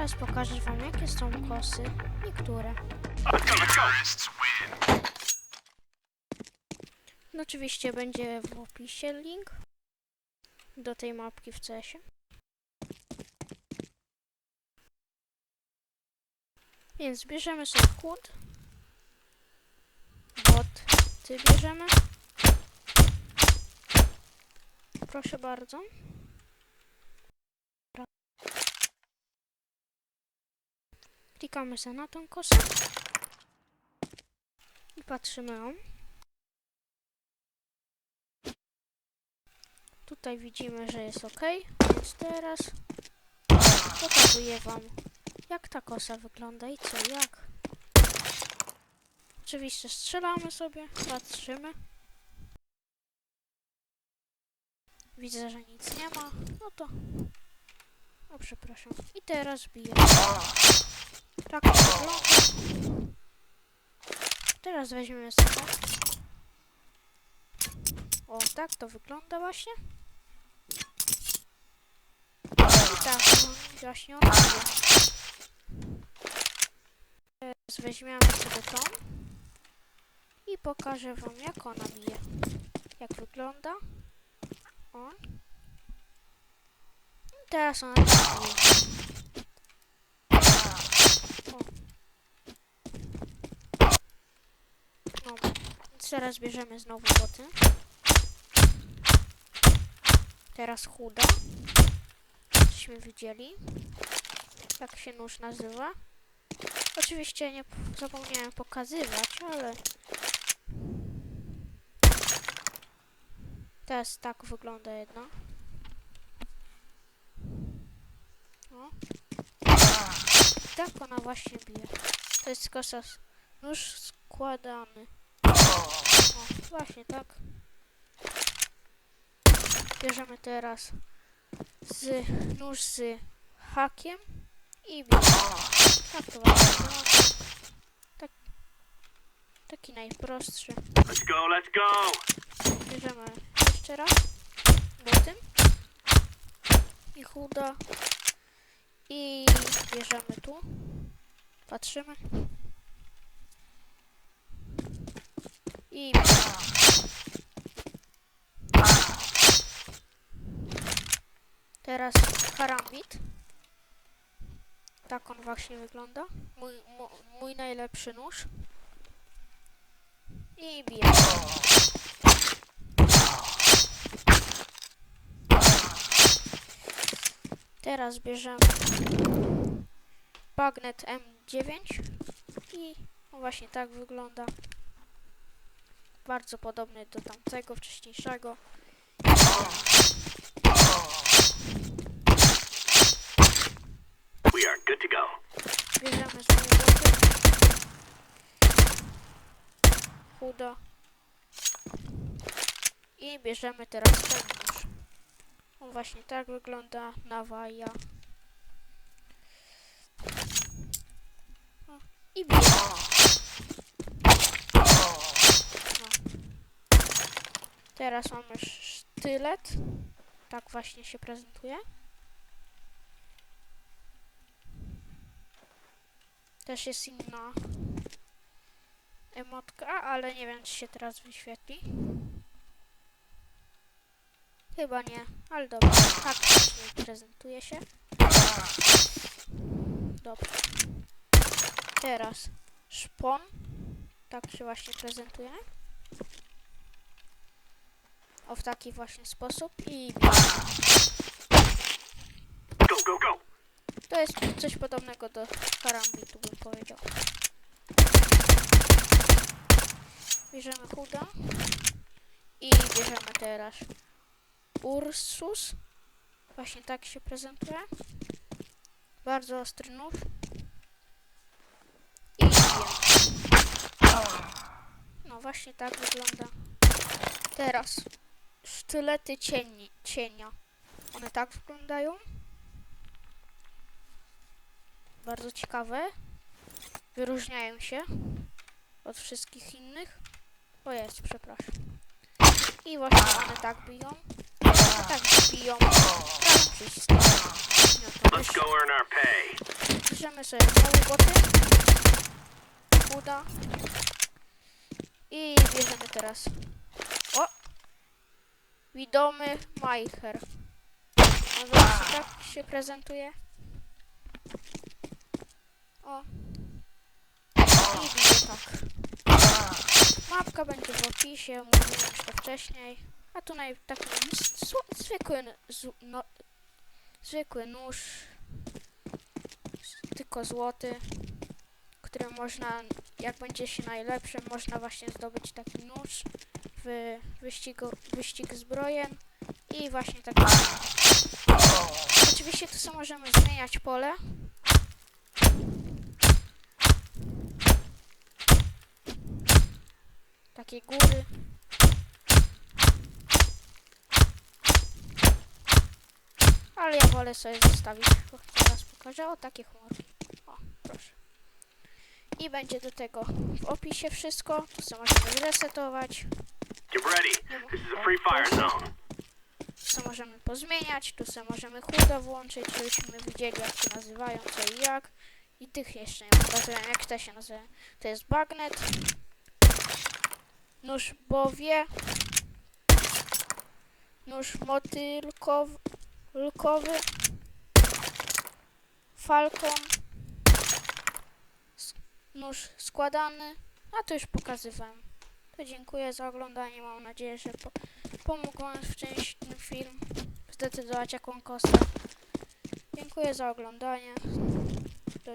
Teraz pokażę wam jakie są kosy. Niektóre. No oczywiście będzie w opisie link do tej mapki w CS-ie. Więc bierzemy sobie kłód. Bot ty bierzemy. Proszę bardzo. Klikamy sobie na tą kosę. I patrzymy ją. Tutaj widzimy, że jest ok. Więc teraz pokazuję wam jak ta kosa wygląda i co, jak. Oczywiście strzelamy sobie, patrzymy. Widzę, że nic nie ma. No to... O, przepraszam. I teraz biję. Tak wygląda. Teraz weźmiemy sobie. O, tak to wygląda właśnie. Tak, no, właśnie on. Teraz weźmiemy sobie tą i pokażę wam jak ona bije. Jak wygląda. O. I teraz ona bije. O. No, więc teraz bierzemy znowu boty. Teraz chuda. Żeśmy widzieli. Jak się nóż nazywa. Oczywiście nie zapomniałem pokazywać, ale... Teraz tak wygląda jedna. O. Tak ona właśnie bije. To jest kosa... s- Nóż składany. O, właśnie tak. Bierzemy teraz z nóż z hakiem i bierzemy. Tak to właśnie. Tak, taki najprostszy. Let's go, let's go! Bierzemy jeszcze raz buty i chuda i bierzemy tu. Patrzymy. I teraz karambit. Tak on właśnie wygląda. Mój, mój, najlepszy nóż. I bijemy. Teraz bierzemy bagnet M9 i właśnie tak wygląda. Bardzo podobny do tamtego wcześniejszego. We are good to go. Bierzemy. Chudo. I bierzemy teraz ten nóż. On właśnie tak wygląda nawaja. O, I bierzemy. No. Teraz mamy sztylet. Tak właśnie się prezentuje. Też jest inna emotka, ale nie wiem, czy się teraz wyświetli. Chyba nie, ale dobra. Tak prezentuje się. Dobrze. Teraz szpon. Tak się właśnie prezentuje. O, w taki właśnie sposób. I Go, go, go! to jest coś podobnego do karambitu, bym powiedział. Bierzemy chuda. I bierzemy teraz Ursus. Właśnie tak się prezentuje. Bardzo ostry nóż. I. No właśnie tak wygląda. Teraz sztylety cieni, cienia. One tak wyglądają. Bardzo ciekawe. Wyróżniają się od wszystkich innych. O jest, przepraszam. I właśnie one tak biją. tak biją. No to Let's go earn our pay. Bierzemy sobie znowu boty. Uda. I bierzemy teraz. Widomy Majcher. Właśnie tak się prezentuje. O. I bije tak. Mapka będzie w opisie, mówiłem już to wcześniej. A tu naj, taki zwykły, no, zwykły nóż tylko złoty, który można, jak będzie się najlepszym, można właśnie zdobyć taki nóż w wyścigu, wyścig zbrojen i właśnie taki. Oczywiście tu sobie możemy zmieniać pole. Takie góry. Ale ja wolę sobie zostawić. Teraz pokażę. O, takie chmurki. O, proszę. I będzie do tego w opisie wszystko. Tu sobie możemy zresetować. Get ready. This is a free fire zone. Tu możemy pozmieniać. Tu sobie możemy chudo włączyć, żebyśmy widzieli jak się nazywają, co i jak. I tych jeszcze nie pokazuję, jak te się nazywają. To jest bagnet. Nóż bowie. Nóż motylkowy. S- Nóż składany. A to już pokazywałem. Dziękuję za oglądanie. Mam nadzieję, że po pomógł Wam w czymś ten film zdecydować jaką kostę. Dziękuję za oglądanie. Do.